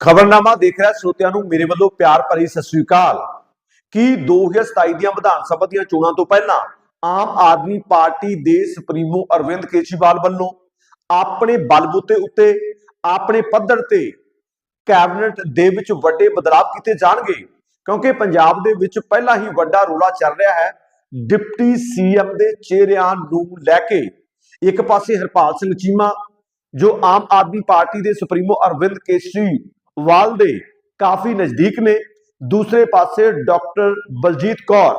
ਖਬਰਨਾਮਾ ਦੇਖ ਰਿਹਾ ਸਰੋਤਿਆਂ ਨੂੰ, ਮੇਰੇ ਵੱਲੋਂ ਪਿਆਰ ਭਰੀ ਸਤਿ ਸ੍ਰੀ ਅਕਾਲ। ਕਿ 2027 ਦੀਆਂ ਵਿਧਾਨ ਸਭਾ ਦੀਆਂ ਚੋਣਾਂ ਤੋਂ ਪਹਿਲਾਂ ਆਮ ਆਦਮੀ ਪਾਰਟੀ ਦੇ ਸੁਪਰੀਮੋ ਅਰਵਿੰਦ ਕੇਜਰੀਵਾਲ ਵੱਲੋਂ ਆਪਣੇ ਬਲਬੂਤੇ ਉੱਤੇ, ਆਪਣੇ ਪੱਧਰ ਤੇ ਕੈਬਨਿਟ ਦੇ ਵਿੱਚ ਵੱਡੇ ਬਦਲਾਅ ਕੀਤੇ ਜਾਣਗੇ? ਕਿਉਂਕਿ ਪੰਜਾਬ ਦੇ ਵਿੱਚ ਪਹਿਲਾਂ ਹੀ ਵੱਡਾ ਰੋਲਾ ਚੱਲ ਰਿਹਾ ਹੈ। ਡਿਪਟੀ ਸੀਐਮ ਦੇ ਚਿਹਰਿਆਂ ਨੂੰ ਲੈ ਕੇ ਇੱਕ ਪਾਸੇ ਹਰਪਾਲ ਸਿੰਘ ਚੀਮਾ, ਜੋ ਆਮ ਆਦਮੀ ਪਾਰਟੀ ਦੇ ਸੁਪਰੀਮੋ ਅਰਵਿੰਦ ਕੇਜਰੀ ਕੇਜਰੀਵਾਲ ਦੇ ਕਾਫੀ ਨਜ਼ਦੀਕ ਨੇ। ਦੂਸਰੇ ਪਾਸੇ ਡਾਕਟਰ ਬਲਜੀਤ ਕੌਰ,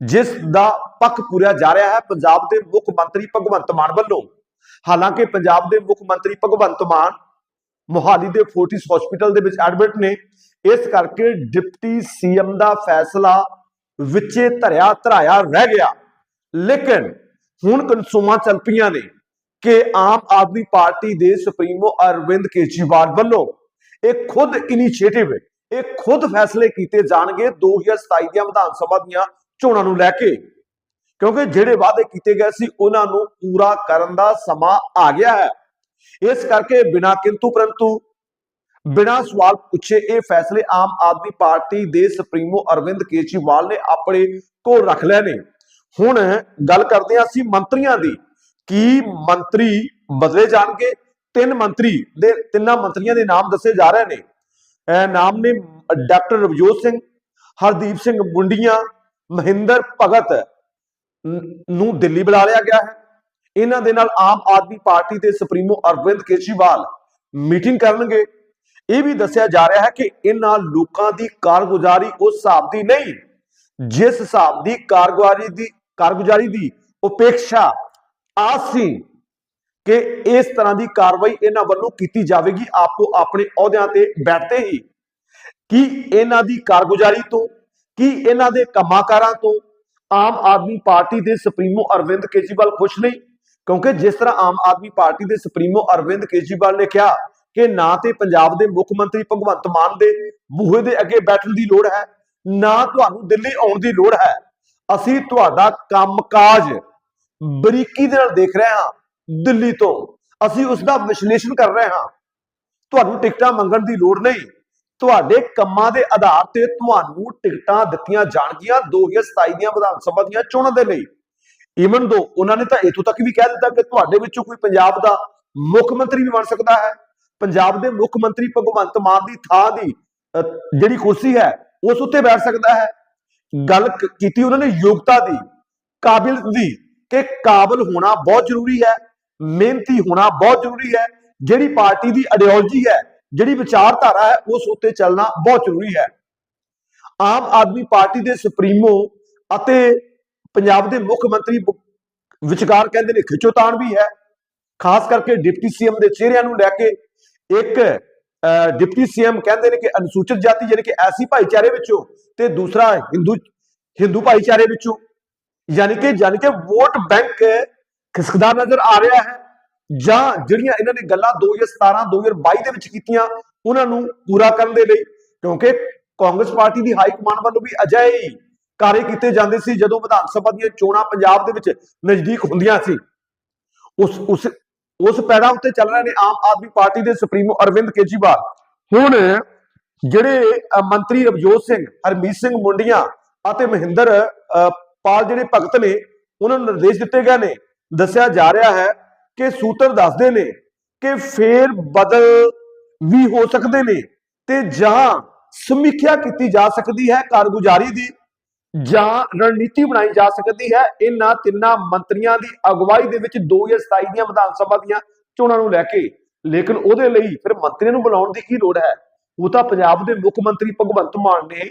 ਜਿਸ ਦਾ ਪੱਖ ਪੂਰਿਆ ਜਾ ਰਿਹਾ ਹੈ ਪੰਜਾਬ ਦੇ ਮੁੱਖ ਮੰਤਰੀ ਭਗਵੰਤ ਮਾਨ ਵੱਲੋਂ। ਹਾਲਾਂਕਿ ਪੰਜਾਬ ਦੇ ਮੁੱਖ ਮੰਤਰੀ ਭਗਵੰਤ ਮਾਨ ਮੋਹਾਲੀ ਦੇ ਫੋਰਟਿਸ ਹਸਪੀਟਲ ਦੇ ਵਿੱਚ ਐਡਮਿਟ ਨੇ। ਇਸ ਕਰਕੇ ਡਿਪਟੀ ਸੀਐਮ ਦਾ ਫੈਸਲਾ ਵਿੱਚੇ ਧਰਿਆ ਧਰਾਇਆ ਰਹਿ ਗਿਆ। ਲੇਕਿਨ ਹੁਣ ਕਨਸੂਮਾਂ ਚੱਲ ਪਈਆਂ ਨੇ ਕਿ ਆਮ ਆਦਮੀ ਪਾਰਟੀ ਦੇ ਸੁਪਰੀਮੋ ਅਰਵਿੰਦ ਕੇਜਰੀਵਾਲ ਵੱਲੋਂ ਇਹ ਖੁਦ ਇਨੀਸ਼ੀਏਟਿਵ ਇਹ ਖੁਦ ਫੈਸਲੇ ਕੀਤੇ ਜਾਣਗੇ 2027 ਦੀਆਂ ਵਿਧਾਨ ਸਭਾ ਦੀਆਂ ਚੋਣਾਂ ਨੂੰ ਲੈ ਕੇ। ਕਿਉਂਕਿ ਜਿਹੜੇ ਵਾਅਦੇ ਕੀਤੇ ਗਏ ਸੀ, ਉਹਨਾਂ ਨੂੰ ਪੂਰਾ ਕਰਨ ਦਾ ਸਮਾਂ ਆ ਗਿਆ ਹੈ। ਇਸ ਕਰਕੇ ਬਿਨਾਂ ਕਿੰਤੂ ਪਰੰਤੂ, ਬਿਨਾਂ ਸਵਾਲ ਪੁੱਛੇ ਇਹ ਫੈਸਲੇ ਆਮ ਆਦਮੀ ਪਾਰਟੀ ਦੇ ਸੁਪਰੀਮੋ ਅਰਵਿੰਦ ਕੇਜਰੀਵਾਲ ਨੇ ਆਪਣੇ ਕੋਲ ਰੱਖ ਲਏ ਨੇ। ਹੁਣ ਗੱਲ ਕਰਦੇ ਹਾਂ ਅਸੀਂ ਮੰਤਰੀਆਂ ਦੀ। ਕੀ ਮੰਤਰੀ ਬਦਲੇ ਜਾਣਗੇ? ਤਿੰਨ ਮੰਤਰੀ ਦੇ ਤਿੰਨਾਂ ਮੰਤਰੀਆਂ ਦੇ ਨਾਮ ਦੱਸੇ ਜਾ ਰਹੇ ਨੇ। ਇਹ ਨਾਮ ਨੇ ਡਾਕਟਰ ਰਵਜੋਤ ਸਿੰਘ, ਹਰਦੀਪ ਸਿੰਘ ਮੁੰਡੀਆਂ, ਮਹਿੰਦਰ ਭਗਤ ਨੂੰ ਦਿੱਲੀ ਬੁਲਾ ਲਿਆ ਗਿਆ ਹੈ। ਇਹਨਾਂ ਦੇ ਨਾਲ ਆਮ ਆਦਮੀ ਪਾਰਟੀ ਦੇ ਸੁਪਰੀਮੋ ਅਰਵਿੰਦ ਕੇਜਰੀਵਾਲ ਮੀਟਿੰਗ ਕਰਨਗੇ। ਇਹ ਵੀ ਦੱਸਿਆ ਜਾ ਰਿਹਾ ਹੈ ਕਿ ਇਹਨਾਂ ਲੋਕਾਂ ਦੀ ਕਾਰਗੁਜ਼ਾਰੀ ਉਸ ਹਿਸਾਬ ਦੀ ਨਹੀਂ, ਜਿਸ ਹਿਸਾਬ ਦੀ ਕਾਰਗੁਜ਼ਾਰੀ ਦੀ ਕਾਰਗੁਜ਼ਾਰੀ ਦੀ ਉਪੇਖਿਆ ਆਸ ਸੀ ਕਿ ਇਸ ਤਰ੍ਹਾਂ ਦੀ ਕਾਰਵਾਈ ਇਹਨਾਂ ਵੱਲੋਂ ਕੀਤੀ ਜਾਵੇਗੀ, ਆਪੋ ਆਪਣੇ ਅਹੁਦਿਆਂ ਤੇ ਬੈਠਦੇ ਹੀ। ਕੀ ਇਹਨਾਂ ਦੀ ਕਾਰਗੁਜ਼ਾਰੀ ਤੋਂ, ਕੀ ਇਹਨਾਂ ਦੇ ਕੰਮਾਂਕਾਰਾਂ ਤੋਂ ਆਮ ਆਦਮੀ ਪਾਰਟੀ ਦੇ ਸੁਪਰੀਮੋ ਅਰਵਿੰਦ ਕੇਜਰੀਵਾਲ ਖੁਸ਼ ਨਹੀਂ? ਕਿਉਂਕਿ ਜਿਸ ਤਰ੍ਹਾਂ ਆਮ ਆਦਮੀ ਪਾਰਟੀ ਦੇ ਸੁਪਰੀਮੋ ਅਰਵਿੰਦ ਕੇਜਰੀਵਾਲ ਨੇ ਕਿਹਾ ਕਿ ਨਾ ਤੇ ਪੰਜਾਬ ਦੇ ਮੁੱਖ ਮੰਤਰੀ ਭਗਵੰਤ ਮਾਨ ਦੇ ਬੂਹੇ ਦੇ ਅੱਗੇ ਬੈਠਣ ਦੀ ਲੋੜ ਹੈ, ਨਾ ਤੁਹਾਨੂੰ ਦਿੱਲੀ ਆਉਣ ਦੀ ਲੋੜ ਹੈ। ਅਸੀਂ ਤੁਹਾਡਾ ਕੰਮਕਾਜ ਬਰੀਕੀ ਦੇ ਨਾਲ ਦੇਖ ਰਹੇ ਹਾਂ। ਦਿੱਲੀ ਤੋਂ। ਅਸੀਂ ਉਸ ਦਾ ਵਿਸ਼ਲੇਸ਼ਣ ਕਰ ਰਹੇ ਹਾਂ। ਤੁਹਾਨੂੰ ਟਿਕਟਾਂ ਮੰਗਣ ਦੀ ਲੋੜ ਨਹੀਂ। ਤੁਹਾਡੇ ਕੰਮਾਂ ਦੇ ਆਧਾਰ ਤੇ ਤੁਹਾਨੂੰ ਟਿਕਟਾਂ ਦਿੱਤੀਆਂ ਜਾਣਗੀਆਂ 2027 ਦੀਆਂ ਵਿਧਾਨ ਸਭਾ ਦੀਆਂ ਚੋਣਾਂ ਦੇ ਲਈ। ਈਵਨ ਦੋ ਉਹਨਾਂ ਨੇ ਤਾਂ ਇਥੋਂ ਤੱਕ ਵੀ ਕਹਿ ਦਿੱਤਾ ਕਿ ਤੁਹਾਡੇ ਵਿੱਚੋਂ ਕੋਈ ਪੰਜਾਬ ਦਾ ਮੁੱਖ ਮੰਤਰੀ ਵੀ ਬਣ ਸਕਦਾ ਹੈ। ਪੰਜਾਬ ਦੇ ਮੁੱਖ ਮੰਤਰੀ ਭਗਵੰਤ ਮਾਨ ਦੀ ਥਾਂ ਦੀ ਜਿਹੜੀ ਕੁਰਸੀ ਹੈ, ਉਸ ਉੱਤੇ ਬੈਠ ਸਕਦਾ ਹੈ। ਗੱਲ ਕੀਤੀ ਉਹਨਾਂ ਨੇ ਯੋਗਤਾ ਦੀ, ਕਾਬਿਲ ਦੀ ਕਿ ਕਾਬਲ ਹੋਣਾ ਬਹੁਤ ਜ਼ਰੂਰੀ ਹੈ। ਮਿਹਨਤੀ ਹੋਣਾ ਬਹੁਤ ਜ਼ਰੂਰੀ ਹੈ। ਜਿਹੜੀ ਪਾਰਟੀ ਦੀ ਆਈਡੀਓਲੋਜੀ ਹੈ ਜਿਹੜੀ ਵਿਚਾਰਧਾਰਾ ਹੈ ਉਸ ਉੱਤੇ ਚੱਲਣਾ ਬਹੁਤ ਜ਼ਰੂਰੀ ਹੈ। ਆਮ ਆਦਮੀ ਪਾਰਟੀ ਦੇ ਸੁਪਰੀਮੋ ਅਤੇ ਪੰਜਾਬ ਦੇ ਮੁੱਖ ਮੰਤਰੀ ਵਿਚਕਾਰ ਕਹਿੰਦੇ ਨੇ ਖਿੱਚੋਤਾਣ ਵੀ ਹੈ। ਖਾਸ ਕਰਕੇ ਡਿਪਟੀ ਸੀਐਮ ਦੇ ਚਿਹਰਿਆਂ ਨੂੰ ਲੈ ਕੇ ਇੱਕ ਅਹ, ਡਿਪਟੀ ਸੀਐਮ ਕਹਿੰਦੇ ਨੇ ਕਿ ਅਨੁਸੂਚਿਤ ਜਾਤੀ ਯਾਨੀ ਕਿ ਐਸੀ ਭਾਈਚਾਰੇ ਵਿੱਚੋਂ ਤੇ ਦੂਸਰਾ ਹਿੰਦੂ ਹਿੰਦੂ ਭਾਈਚਾਰੇ ਵਿੱਚੋਂ। ਯਾਨੀ ਕਿ ਯਾਨੀ ਕਿ ਵੋਟ ਬੈਂਕ ਖਿਸਕਦਾ ਨਜ਼ਰ ਆ ਰਿਹਾ ਹੈ? ਜਾਂ ਜਿਹੜੀਆਂ ਇਹਨਾਂ ਨੇ ਗੱਲਾਂ 2017 2022 ਦੇ ਵਿੱਚ ਕੀਤੀਆਂ ਉਹਨਾਂ ਨੂੰ ਪੂਰਾ ਕਰਨ ਦੇ ਲਈ? ਕਿਉਂਕਿ ਕਾਂਗਰਸ ਪਾਰਟੀ ਦੀ ਹਾਈ ਕਮਾਂਡ ਵੱਲੋਂ ਵੀ ਅਜਿਹੇ ਹੀ ਕਾਰੇ ਕੀਤੇ ਜਾਂਦੇ ਸੀ ਜਦੋਂ ਵਿਧਾਨ ਸਭਾ ਦੀਆਂ ਚੋਣਾਂ ਪੰਜਾਬ ਦੇ ਵਿੱਚ ਨਜ਼ਦੀਕ ਹੁੰਦੀਆਂ ਸੀ। ਉਸ ਉਸ ਉਸ ਪੈੜਾ ਉੱਤੇ ਚੱਲ ਰਹੇ ਨੇ ਆਮ ਆਦਮੀ ਪਾਰਟੀ ਦੇ ਸੁਪਰੀਮੋ ਅਰਵਿੰਦ ਕੇਜਰੀਵਾਲ। ਹੁਣ ਜਿਹੜੇ ਮੰਤਰੀ ਰਵਜੋਤ ਸਿੰਘ ਹਰਮੀਤ ਸਿੰਘ ਮੁੰਡੀਆਂ ਅਤੇ ਮਹਿੰਦਰ ਅ, ਪਾਲ ਜਿਹੜੇ ਭਗਤ ਨੇ ਉਹਨਾਂ ਨੂੰ ਨਿਰਦੇਸ਼ ਦਿੱਤੇ ਗਏ ਨੇ ਦੱਸਿਆ ਜਾ ਰਿਹਾ ਹੈ ਕਿ ਸੂਤਰ ਦੱਸਦੇ ਨੇ ਕਿ ਫੇਰ ਬਦਲ ਵੀ ਹੋ ਸਕਦੇ ਨੇ ਤੇ ਜਾਂ ਸਮੀਖਿਆ ਕੀਤੀ ਜਾ ਸਕਦੀ ਹੈ ਕਾਰਗੁਜ਼ਾਰੀ ਦੀ ਜਾਂ ਰਣਨੀਤੀ ਬਣਾਈ ਜਾ ਸਕਦੀ ਹੈ। ਇਹਨਾਂ ਤਿੰਨਾਂ ਮੰਤਰੀਆਂ ਦੀ ਅਗਵਾਈ ਦੇ ਵਿੱਚ 2027 ਦੀਆਂ ਵਿਧਾਨ ਸਭਾ ਦੀਆਂ ਚੋਣਾਂ ਨੂੰ ਲੈ ਕੇ। ਲੇਕਿਨ ਉਹਦੇ ਲਈ ਫਿਰ ਮੰਤਰੀਆਂ ਨੂੰ ਬੁਲਾਉਣ ਦੀ ਕੀ ਲੋੜ ਹੈ? ਉਹ ਤਾਂ ਪੰਜਾਬ ਦੇ ਮੁੱਖ ਮੰਤਰੀ ਭਗਵੰਤ ਮਾਨ ਨੇ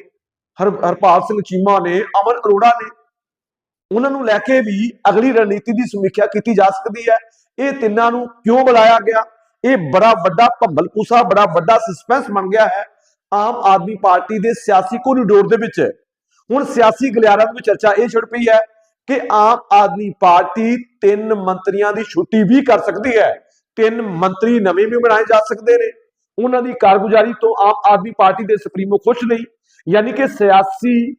ਹਰ ਹਰਪਾਲ ਸਿੰਘ ਚੀਮਾ ਨੇ, ਅਮਨ ਅਰੋੜਾ ਨੇ ਉਹਨਾਂ ਨੂੰ ਲੈ ਕੇ ਵੀ ਅਗਲੀ ਰਣਨੀਤੀ ਦੀ ਸਮੀਖਿਆ ਕੀਤੀ ਜਾ ਸਕਦੀ ਹੈ। ਇਹ ਤਿੰਨਾਂ ਨੂੰ ਕਿਉਂ ਬੁਲਾਇਆ ਗਿਆ? ਇਹ ਬੜਾ ਵੱਡਾ ਭੰਬਲ ਪੂਸਾ ਬੜਾ ਵੱਡਾ ਸਸਪੈਂਸ ਬਣ ਗਿਆ ਹੈ ਆਮ ਆਦਮੀ ਪਾਰਟੀ ਦੇ ਸਿਆਸੀ ਕੋਰੀਡੋਰ ਦੇ ਵਿੱਚ। ਹੁਣ ਸਿਆਸੀ ਗਲਿਆਰਾਂ ਵਿੱਚ ਚਰਚਾ ਇਹ ਛਿੜ ਪਈ ਹੈ ਕਿ ਆਮ ਆਦਮੀ ਪਾਰਟੀ ਤਿੰਨ ਮੰਤਰੀਆਂ ਦੀ ਛੁੱਟੀ ਵੀ ਕਰ ਸਕਦੀ ਹੈ। ਤਿੰਨ ਮੰਤਰੀ ਨਵੇਂ ਵੀ ਬਣਾਏ ਜਾ ਸਕਦੇ ਨੇ। ਉਹਨਾਂ ਦੀ ਕਾਰਗੁਜ਼ਾਰੀ ਤੋਂ ਆਮ ਆਦਮੀ ਪਾਰਟੀ ਦੇ ਸੁਪਰੀਮੋ ਖੁਸ਼ ਨਹੀਂ। ਯਾਨੀ ਕਿ ਸਿਆਸੀ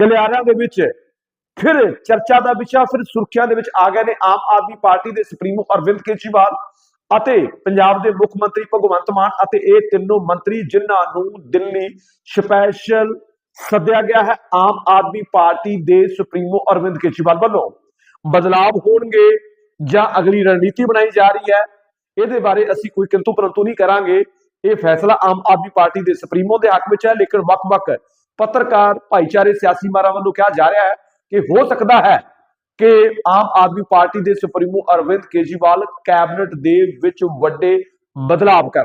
ਗਲਿਆਰਾਂ ਦੇ ਵਿੱਚ ਫਿਰ ਚਰਚਾ ਦਾ ਵਿਸ਼ਾ ਫਿਰ ਸੁਰਖੀਆਂ ਦੇ ਵਿੱਚ ਆ ਗਏ ਨੇ ਆਮ ਆਦਮੀ ਪਾਰਟੀ ਦੇ ਸੁਪਰੀਮੋ ਅਰਵਿੰਦ ਕੇਜਰੀਵਾਲ ਅਤੇ ਪੰਜਾਬ ਦੇ ਮੁੱਖ ਮੰਤਰੀ ਭਗਵੰਤ ਮਾਨ ਅਤੇ ਇਹ ਤਿੰਨੋਂ ਮੰਤਰੀ ਜਿਨ੍ਹਾਂ ਨੂੰ ਦਿੱਲੀ ਸਪੈਸ਼ਲ ਸੱਦਿਆ ਗਿਆ ਹੈ ਆਮ ਆਦਮੀ ਪਾਰਟੀ ਦੇ ਸੁਪਰੀਮੋ ਅਰਵਿੰਦ ਕੇਜਰੀਵਾਲ ਵੱਲੋਂ। ਬਦਲਾਵ ਹੋਣਗੇ ਜਾਂ ਅਗਲੀ ਰਣਨੀਤੀ ਬਣਾਈ ਜਾ ਰਹੀ ਹੈ, ਇਹਦੇ ਬਾਰੇ ਅਸੀਂ ਕੋਈ ਕਿੰਤੂ ਪਰੰਤੂ ਨਹੀਂ ਕਰਾਂਗੇ। ਇਹ ਫੈਸਲਾ ਆਮ ਆਦਮੀ ਪਾਰਟੀ ਦੇ ਸੁਪਰੀਮੋ ਦੇ ਹੱਕ ਵਿੱਚ ਹੈ, ਲੇਕਿਨ ਵੱਖ-ਵੱਖ ਪੱਤਰਕਾਰ ਭਾਈਚਾਰੇ ਸਿਆਸੀ ਮਾਰਾਂ ਵੱਲੋਂ ਕਿਹਾ ਜਾ ਰਿਹਾ ਹੈ ਕਿ ਹੋ ਸਕਦਾ ਹੈ ਕਿ ਆਮ ਆਦਮੀ ਪਾਰਟੀ ਦੇ ਸੁਪਰੀਮੋ ਅਰਵਿੰਦ ਕੇਜਰੀਵਾਲ ਕੈਬਨਿਟ ਦੇ ਵਿੱਚ ਵੱਡੇ ਬਦਲਾਵ ਕਰਨ।